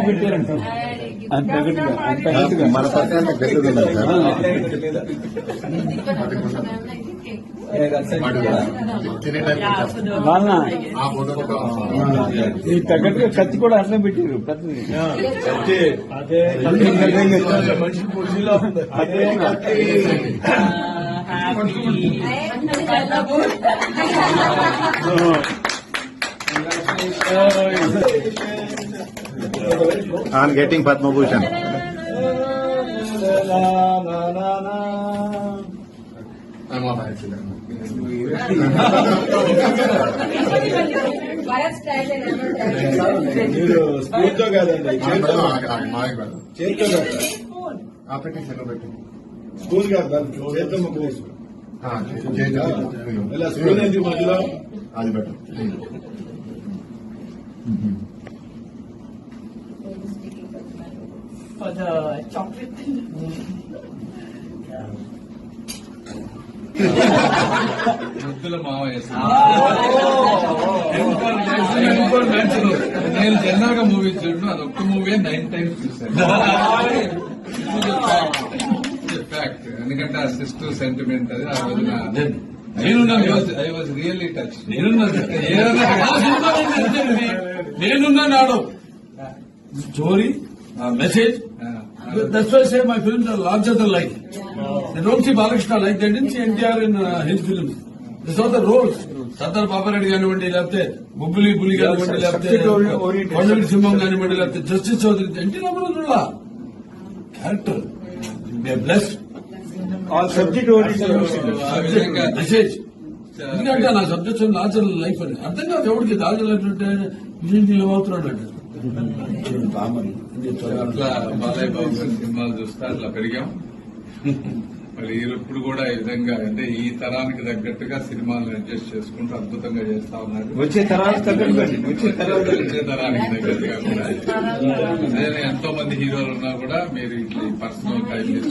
పెట్టారంట? అంత గట్టిగా అంత గట్టిగా మన పక్కన గట్టిగా వాళ్ళ ఈ తగ్గట్టుగా కత్తి కూడా అట్లా పెట్టారు పెద్దది. అదే మనిషి పొడిలో అదే ఆన్ గెటింగ్ పద్మభూషణ్ మీరు స్పూన్తో కాదండి చేతితో చేతితో కాదు పెట్టి సెలవు పెట్టి స్పూన్ కాదు దాన్ని చేతితో ముక్క వేసుకో ఆ, చేతితో ఇలా స్పూన్ ఎందుకు మధ్యలో అది పెట్టు for the chocolate. ముద్దుల నేను జనరల్గా మూవీ చూడను అది ఒక్క మూవీ నైన్ టైమ్స్ చూసాను ఫ్యాక్ట్ ఎందుకంటే ఆ సిస్టర్ సెంటిమెంట్ అది ఆ రోజున నేనున్నాను ఐ వాజ్ రియల్లీ టచ్ నేనున్నాను. నేనున్నా నాడు story message that's why say my films are larger than life they don't see Balakrishna like they don't see NTR in his films this are the roles Sardar Babareddy కానివ్వండి లేకపోతే బుబ్బులి bully కానివ్వండి లేకపోతే Subject oriented. కొండవీటి సింహం కానివ్వండి లేకపోతే justice Chowdary NT Ramarao character bless all subject oriented ఆ విధంగా message ఎందుకంటే నా సబ్జెక్ట్స్ లార్జర్ లైఫ్ అని. అర్థం కాదు ఎవరికి లైఫ్ అంటే ఇది అవుతున్నాడు అంటే అట్లా బాలయ్య బాబు గారి సినిమాలు చూస్తే అట్లా పెరిగాం. మరి ఇప్పుడు కూడా ఈ విధంగా అంటే ఈ తరానికి తగ్గట్టుగా సినిమాలను అడ్జస్ట్ చేసుకుంటూ అద్భుతంగా చేస్తా ఉన్నారు. వచ్చే తరానికి తగ్గట్టుగా కూడా. ఎంతో మంది హీరోలు ఉన్నా కూడా మీరు ఇట్లా పర్సనల్ టైం